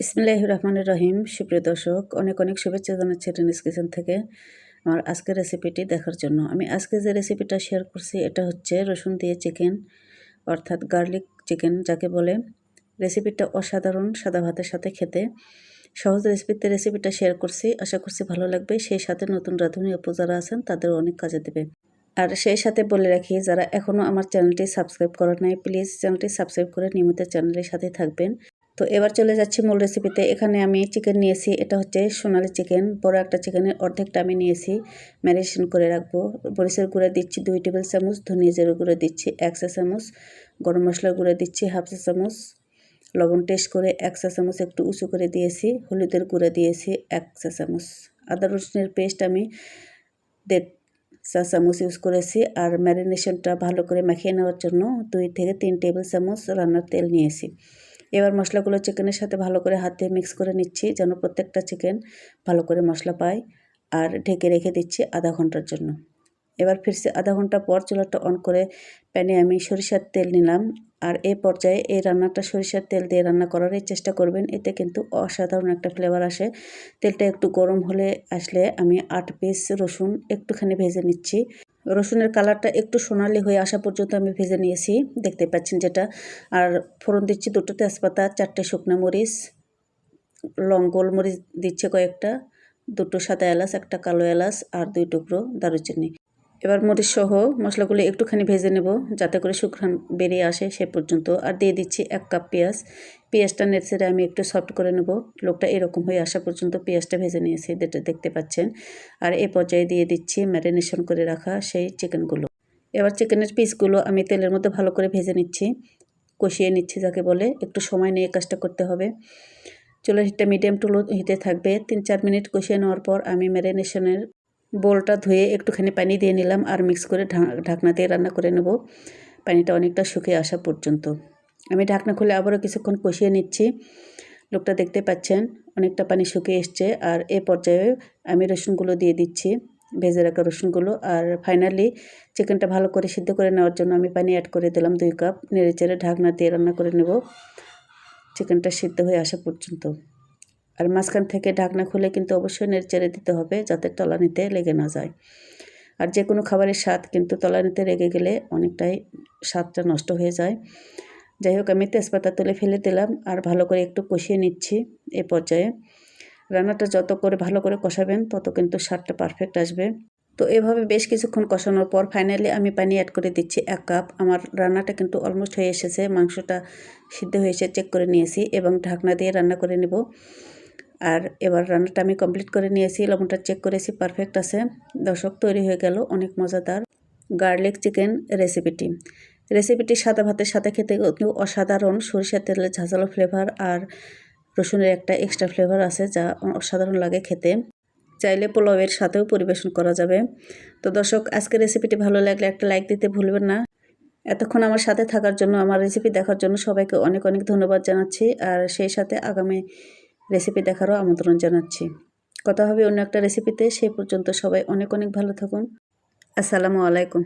ইসমিল্লাহ রহমান রহিম। সুপ্রিয় দর্শক, অনেক অনেক শুভেচ্ছা জানাচ্ছি টেনিস কিচেন থেকে আমার আজকের রেসিপিটি দেখার জন্য। আমি আজকে যে রেসিপিটা শেয়ার করছি, এটা হচ্ছে রসুন দিয়ে চিকেন অর্থাৎ গার্লিক চিকেন যাকে বলে। রেসিপিটা অসাধারণ, সাদা ভাতের সাথে খেতে। সহজ রেসিপিতে রেসিপিটা শেয়ার করছি। আশা করছি ভালো লাগবে। সেই সাথে নতুন রাঁধুনি অপু যারা আছেন তাদের অনেক কাজে দেবে। আর সেই সাথে বলে রাখি, যারা এখনও আমার চ্যানেলটি সাবস্ক্রাইব করার নাই প্লিজ চ্যানেলটি সাবস্ক্রাইব করে নিয়মিত চ্যানেলের সাথে থাকবেন। তো এবার চলে যাচ্ছি মূল রেসিপিতে এখানে আমি চিকেন নিয়েছি, এটা হচ্ছে সোনালি চিকেন বড় একটা চিকেনের অর্ধেকটা আমি নিয়েছি। ম্যারিনেশন করে রাখব। মরিচের গুঁড়া দিচ্ছি দুই টেবিল চামচ, ধনিয়া জিরো গুঁড়ো দিচ্ছি এক চা চামচ, গরম মশলার গুঁড়ো দিচ্ছি হাফ চা চামচ। লবণ টেস্ট করে এক চা চামচ একটু উঁচু করে দিয়েছি। হলুদের গুঁড়া দিয়েছি এক চা চামচ। আদা রসুনের পেস্ট আমি দেড় চা চামচ ইউজ করেছি। আর ম্যারিনেশনটা ভালো করে মাখিয়ে নেওয়ার জন্য দুই থেকে তিন টেবিল চামচ রান্নার তেল নিয়েছি। এবার মশলাগুলো চিকেনের সাথে ভালো করে হাত দিয়ে মিক্স করে নিচ্ছি, যেন প্রত্যেকটা চিকেন ভালো করে মশলা পায়। আর ঢেকে রেখে দিচ্ছি আধা ঘণ্টার জন্য। এবার ফিরছি আধা ঘণ্টা পর চুলাটা অন করে প্যানে আমি সরিষার তেল নিলাম। আর এ পর্যায়ে এই রান্নাটা সরিষার তেল দিয়ে রান্না করারই চেষ্টা করবেন, এতে কিন্তু অসাধারণ একটা ফ্লেভার আসে। তেলটা একটু গরম হলে আসলে আমি আট পিস রসুন একটুখানি ভেজে নিচ্ছি। রসুনের কালারটা একটু সোনালি হয়ে আসা পর্যন্ত আমি ভেজে নিয়েছি। দেখতে পাচ্ছেন যেটা। আর ফোড়ন দিচ্ছি দুটো তেজপাতা, চারটে শুকনো মরিচ, লং গোলমরিচ দিচ্ছে কয়েকটা, দুটো সাদা এলাচ, একটা কালো এলাচ আর দুই টুকরো দারুচিনি। এবার মরিচ সহ মশলাগুলো একটুখানি ভেজে নেব, যাতে করে শুকরান বেরিয়ে আসে সে পর্যন্ত। আর দিয়ে দিচ্ছি এক কাপ পেঁয়াজ। পেঁয়াজটা নেড়ে আমি একটু সফট করে নেব। লোকটা এরকম হয়ে আসা পর্যন্ত পেঁয়াজটা ভেজে নিয়েছি, যেটা দেখতে পাচ্ছেন। আর এ পর্যায়ে দিয়ে দিচ্ছি ম্যারিনেশন করে রাখা সেই চিকেনগুলো এবার চিকেনের পিসগুলো আমি তেলের মধ্যে ভালো করে ভেজে নিচ্ছি। কষিয়ে নিচ্ছি যাকে বলে। একটু সময় নিয়ে কাজটা করতে হবে। চুলার হিটটা মিডিয়াম টুলো হিটে থাকবে। তিন চার মিনিট কষিয়ে নেওয়ার পর আমি ম্যারিনেশনের বোলটা ধুয়ে একটুখানি পানি দিয়ে নিলাম আর মিক্স করে ঢাকনা দিয়ে রান্না করে নেব। পানিটা অনেকটা শুকিয়ে আসা পর্যন্ত। আমি ঢাকনা খুলে আবারও কিছুক্ষণ কষিয়ে নিচ্ছি। লোকটা দেখতে পাচ্ছেন, অনেকটা পানি শুকিয়ে এসছে আর এ পর্যায়ে আমি রসুনগুলো দিয়ে দিচ্ছি, ভেজে রাখা রসুনগুলো আর ফাইনালি চিকেনটা ভালো করে সিদ্ধ করে নেওয়ার জন্য আমি পানি অ্যাড করে দিলাম দুই কাপ নেড়ে চেড়ে ঢাকনা দিয়ে রান্না করে নেব। চিকেনটা সিদ্ধ হয়ে আসা পর্যন্ত। আর মাঝখান থেকে ঢাকনা খুলে কিন্তু অবশ্যই নেড়ে দিতে হবে যাতে তলানিতে লেগে না যায়। আর যে কোনো খাবারের স্বাদ কিন্তু তলানিতে লেগে গেলে অনেকটাই স্বাদটা নষ্ট হয়ে যায়। যাই হোক, আমি তেজপাতা তুলে ফেলে দিলাম আর ভালো করে একটু কষিয়ে নিচ্ছি এ পর্যায়ে। রান্নাটা যত করে ভালো করে কষাবেন, তত কিন্তু স্বাদটা পারফেক্ট আসবে। তো এভাবে বেশ কিছুক্ষণ কষানোর পর ফাইনালি আমি পানি অ্যাড করে দিচ্ছি এক কাপ আমার রান্নাটা কিন্তু অলমোস্ট হয়ে এসেছে, মাংসটা সিদ্ধ হয়েছে চেক করে নিয়েছি এবং ঢাকনা দিয়ে রান্না করে নেব। আর এবার রান্নাটা আমি কমপ্লিট করে নিয়েছি, লবণটা চেক করেছি পারফেক্ট আছে। দর্শক, তৈরি হয়ে গেল অনেক মজাদার গার্লিক চিকেন রেসিপিটি রেসিপিটি সাদা ভাতের সাথে খেতে অসাধারণ, সরিষার তেলের ঝাঁঝালো ফ্লেভার আর রসুনের একটা এক্সট্রা ফ্লেভার আছে যা অসাধারণ লাগে খেতে। চাইলে পোলাওয়ের সাথেও পরিবেশন করা যাবে। তো দর্শক, আজকের রেসিপিটি ভালো লাগলে একটা লাইক দিতে ভুলবেন না। এতক্ষণ আমার সাথে থাকার জন্য, আমার রেসিপি দেখার জন্য সবাইকে অনেক অনেক ধন্যবাদ জানাচ্ছি। আর সেই সাথে আগামী রেসিপি দেখারও আমন্ত্রণ জানাচ্ছি। কথা হবে অন্য একটা রেসিপিতে। সে পর্যন্ত সবাই অনেক অনেক ভালো থাকুন। আসসালামু আলাইকুম।